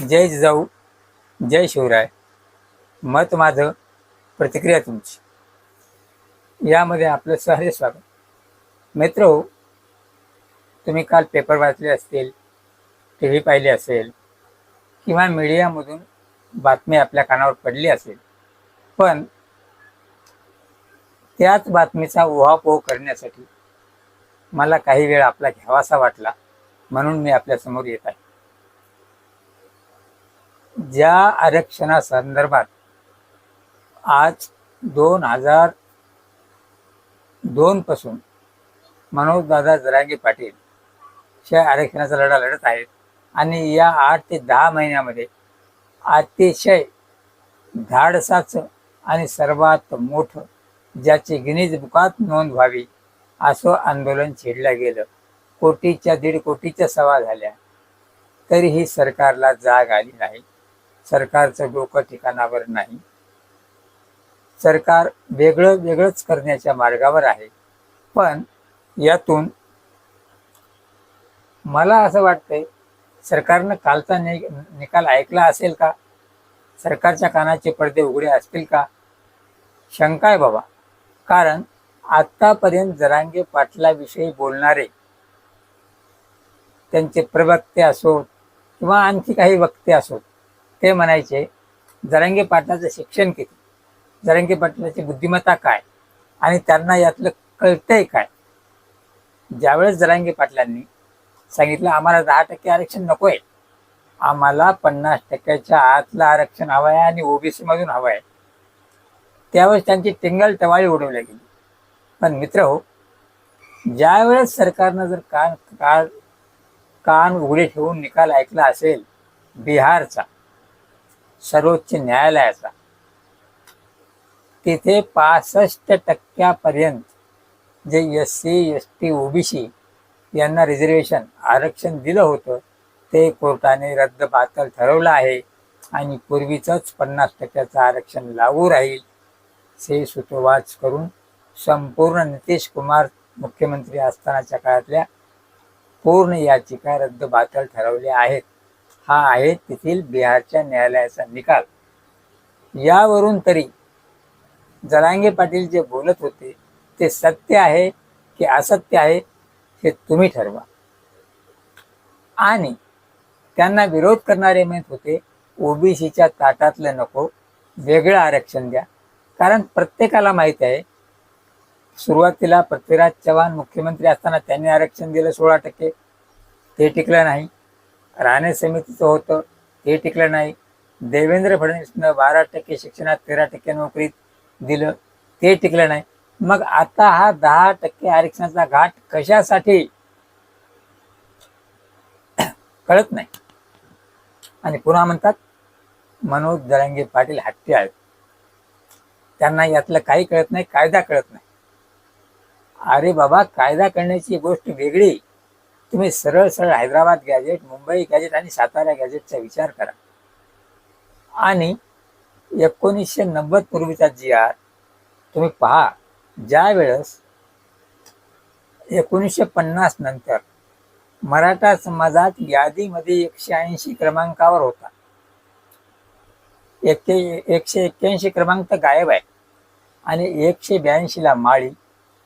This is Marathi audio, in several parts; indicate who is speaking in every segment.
Speaker 1: जय जिजाऊ जय शिवराय. मत माझं प्रतिक्रिया तुमची. यामध्ये आपलं सहज स्वागत. मित्र तुम्ही काल पेपर वाचले असतील टी व्ही पाहिली असेल किंवा मीडियामधून बातमी आपल्या कानावर पडली असेल पण त्याच बातमीचा उहापोह करण्यासाठी मला काही वेळ आपला घ्यावासा वाटला म्हणून मी आपल्यासमोर येत आहे. ज्या आरक्षणासंदर्भात आज दोन हजार दोनपासून मनोजदादा जरांगे पाटील च्या आरक्षणाचा लढा लढत आहेत. आणि या आठ ते दहा महिन्यामध्ये अतिशय धाडसाचं आणि सर्वात मोठं ज्याची गिनीज बुकात नोंद व्हावी असं आंदोलन छेडलं गेलं. कोटीच्या दीड कोटीच्या सभा झाल्या. तरीही सरकारला जाग आली नाही. सरकारचं डोकं ठिकाणावर नाही. सरकार वेगळं वेगळंच करण्याच्या मार्गावर आहे. पण यातून मला असं वाटतंय सरकारनं कालचा नि निकाल ऐकला असेल का? सरकारच्या कानाचे पडदे उघडे असतील का? शंका आहे बाबा. कारण आत्तापर्यंत जरांगे पाटलाविषयी बोलणारे त्यांचे प्रवक्ते असोत किंवा आणखी काही वक्ते असोत ते म्हणायचे जरांगे पाटलाचं शिक्षण किती? जरांगे पाटलाची बुद्धिमत्ता काय? आणि त्यांना यातलं कळतंय काय? ज्यावेळेस जरांगे पाटलांनी सांगितलं आम्हाला दहा टक्के आरक्षण नको आहे आम्हाला पन्नास टक्क्याच्या आतलं आरक्षण हवं आहे आणि ओबीसी मधून हवं आहे त्यावेळेस त्यांची टिंगल टवाळी उडवल्या गेली. पण मित्र हो ज्यावेळेस सरकारनं जर कान कान कान उघडे ठेवून निकाल ऐकला असेल बिहारचा सर्वोच्च न्यायालयाचा. तिथे पासष्ट टक्क्यापर्यंत जे S C S T OBC यांना रिझर्वेशन आरक्षण दिलं होतं ते कोर्टाने रद्दबातल ठरवलं आहे आणि पूर्वीचंच पन्नास टक्क्याचं आरक्षण लागू राहील से सुतोवाच करून संपूर्ण नितीश कुमार मुख्यमंत्री असतानाच्या काळातल्या पूर्ण याचिका रद्द बातल ठरवल्या आहेत. हा आहे तेथील बिहारच्या न्यायालयाचा निकाल. यावरून तरी जरांगे पाटील जे बोलत होते ते सत्य आहे की असत्य आहे हे तुम्ही ठरवा. आणि त्यांना विरोध करणारे म्हणत होते ओबीसीच्या ताटातलं नको वेगळं आरक्षण द्या. कारण प्रत्येकाला माहीत आहे सुरुवातीला पृथ्वीराज चव्हाण मुख्यमंत्री असताना त्यांनी आरक्षण दिलं सोळा टक्के. ते टिकलं नाही. राणे समितीचं होतं ते टिकलं नाही. देवेंद्र फडणवीसनं बारा टक्के शिक्षणात तेरा टक्के नोकरीत दिलं ते टिकलं नाही. मग आता हा दहा टक्के आरक्षणाचा घाट कशासाठी? कळत नाही. आणि पुन्हा म्हणतात मनोज दळंगे पाटील हट्टी आहेत त्यांना यातलं काही कळत नाही कायदा कळत नाही. अरे बाबा कायदा करण्याची गोष्ट वेगळी. तुम्ही सरळ सरळ हैदराबाद गॅजेट मुंबई गॅजेट आणि सातारा गॅजेटचा विचार करा. आणि एकोणीसशे नव्वद पूर्वीचा जी आर तुम्ही पहा ज्या वेळेस एकोणीसशे पन्नास नंतर मराठा समाजात यादीमध्ये एकशे ऐंशी क्रमांकावर होता. एक्के एकशे एक्क्याऐंशी क्रमांक तर गायब आहे. आणि एकशे ब्याऐंशीला माळी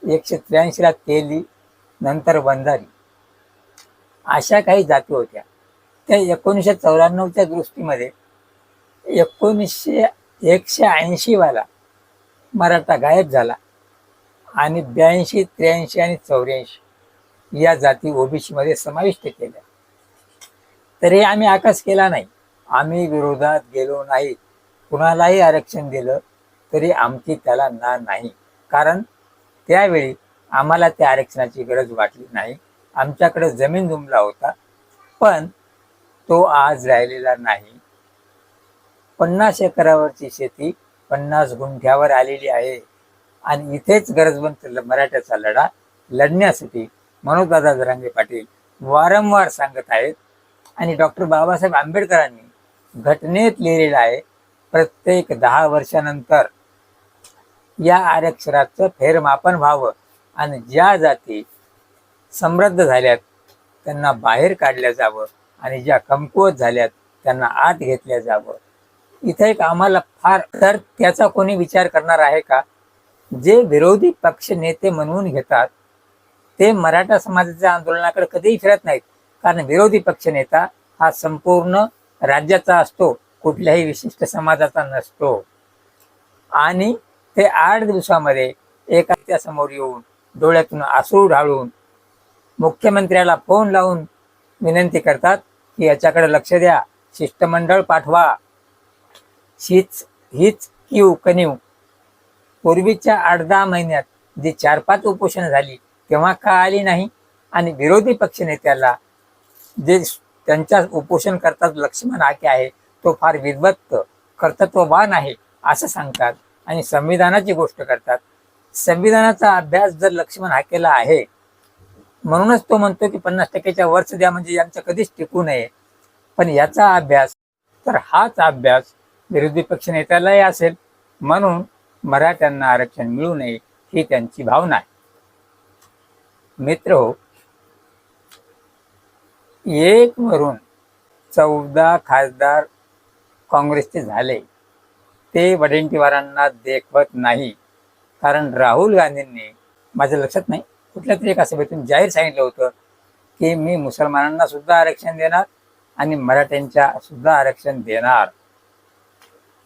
Speaker 1: एकशे त्र्याऐंशीला तेली नंतर वंजारी. अशा काही जाती होत्या. त्या एकोणीसशे चौऱ्याण्णवच्या दृष्टीमध्ये एकोणीसशे एकशे ऐंशीवाला मराठा गायब झाला आणि ब्याऐंशी त्र्याऐंशी आणि चौऱ्याऐंशी या जाती ओबीसीमध्ये समाविष्ट केल्या. तरी आम्ही आकाश केला नाही. आम्ही विरोधात गेलो नाही. कुणालाही आरक्षण दिलं तरी आमची त्याला ना नाही. कारण त्यावेळी आम्हाला त्या आरक्षणाची गरज वाटली नाही. आमच्याकडे जमीन जुमला होता पण तो आज राहिलेला नाही. पन्नास एकरावरची शेती पन्नास गुंठ्यावर आलेली आहे. आणि इथेच गरजवंत मराठ्याचा लढा लढण्यासाठी मनोजदादा जरांगे पाटील वारंवार सांगत आहेत. आणि डॉक्टर बाबासाहेब आंबेडकरांनी घटनेत लिहिलेलं आहे प्रत्येक दहा वर्षानंतर या आरक्षणाचं फेरमापन व्हावं. आणि ज्या जाती समृद्ध झाल्यात. त्यांना बाहेर काढल्या जावं आणि ज्या कमकुवत झाल्यात त्यांना आत घेतल्या जावं. इथं एक आम्हाला फार तर त्याचा कोणी विचार करणार आहे का? जे विरोधी पक्ष नेते म्हणून घेतात ते मराठा समाजाच्या आंदोलनाकडे कधीही फिरत नाहीत. कारण विरोधी पक्ष नेता हा संपूर्ण राज्याचा असतो कुठल्याही विशिष्ट समाजाचा नसतो. आणि ते आठ दिवसामध्ये एका समोर येऊन डोळ्यातून आसूळ ढाळून मुख्यमंत्र्याला फोन लावून विनंती करतात की याच्याकडे लक्ष द्या शिष्टमंडळ पाठवा. हीच हीच किव कनिव पूर्वीच्या आठ दहा महिन्यात जी चार पाच उपोषण झाली तेव्हा का आली नाही? आणि विरोधी पक्षनेत्याला जे त्यांच्या उपोषण करतात लक्ष्मण हाके आहे तो फार विद्वत्त कर्तृत्ववान आहे असं सांगतात. आणि संविधानाची गोष्ट करतात. संविधानाचा अभ्यास जर लक्ष्मण हाकेला आहे म्हणूनच तो म्हणतो की पन्नास टक्क्याच्या वर्ष द्या म्हणजे यांचं कधीच टिकू नये. पण याचा अभ्यास तर हाच अभ्यास विरोधी पक्षनेत्यालाही असेल. म्हणून मराठ्यांना आरक्षण मिळू नये ही त्यांची भावना आहे. मित्र हो एक वरून चौदा खासदार काँग्रेसचे झाले. ते वडेंटीवारांना देखवत नाही. कारण राहुल गांधींनी माझ्या लक्षात नाही? कुठल्या तरी एका सभेतून जाहीर सांगितलं होतं की मी मुसलमानांना सुद्धा आरक्षण देणार आणि मराठ्यांच्या सुद्धा आरक्षण देणार.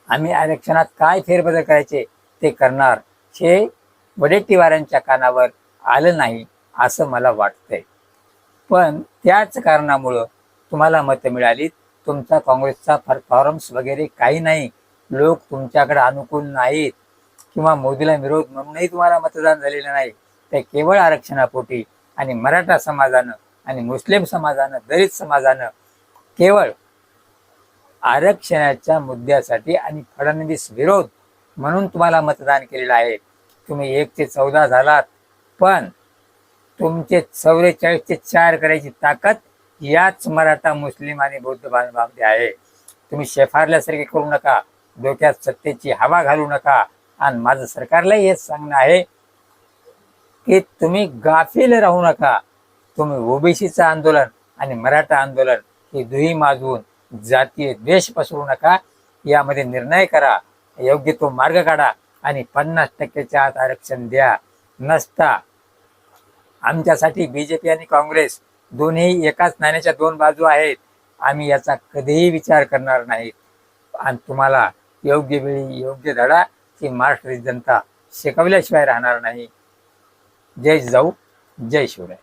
Speaker 1: आम्ही आरक्षणात काय फेरबदल करायचे ते करणार हे वडेट्टीवारांच्या कानावर आलं नाही असं मला वाटतंय. पण त्याच कारणामुळं तुम्हाला मतं मिळाली तुमचा काँग्रेसचा परफॉर्मन्स वगैरे काही नाही. लोक तुमच्याकडे अनुकूल नाहीत किंवा मोदीला विरोध म्हणूनही तुम्हाला मतदान झालेलं नाही. ते केवळ आरक्षणापोटी आणि मराठा समाजानं आणि मुस्लिम समाजानं दलित समाजानं केवळ आरक्षणाच्या मुद्द्यासाठी आणि फडणवीस विरोध म्हणून तुम्हाला मतदान केलेलं आहे. तुम्ही एक ते चौदा झालात पण तुमचे चौवेचाळीस ते चार करायची ताकद याच मराठा मुस्लिम आणि बौद्ध बांधवामध्ये आहे. तुम्ही शेफारल्यासारखे करू नका डोक्यात सत्तेची हवा घालू नका. आणि माझं सरकारलाही हेच सांगणं आहे की तुम्ही गाफील राहू नका. तुम्ही ओबीसीचं आंदोलन आणि मराठा आंदोलन हे दुही माजवून जातीय द्वेष पसरू नका. यामध्ये निर्णय करा. योग्य तो मार्ग काढा आणि पन्नास टक्क्याच्या आत आरक्षण द्या. नसता आमच्यासाठी बीजेपी आणि काँग्रेस दोन्ही एकाच नाण्याच्या दोन बाजू आहेत. आम्ही याचा कधीही विचार करणार नाही. आणि तुम्हाला योग्य वेळी योग्य धडा ही महाराष्ट्राची जनता शिकवल्याशिवाय राहणार नाही. जय जाऊ जय शिवराय.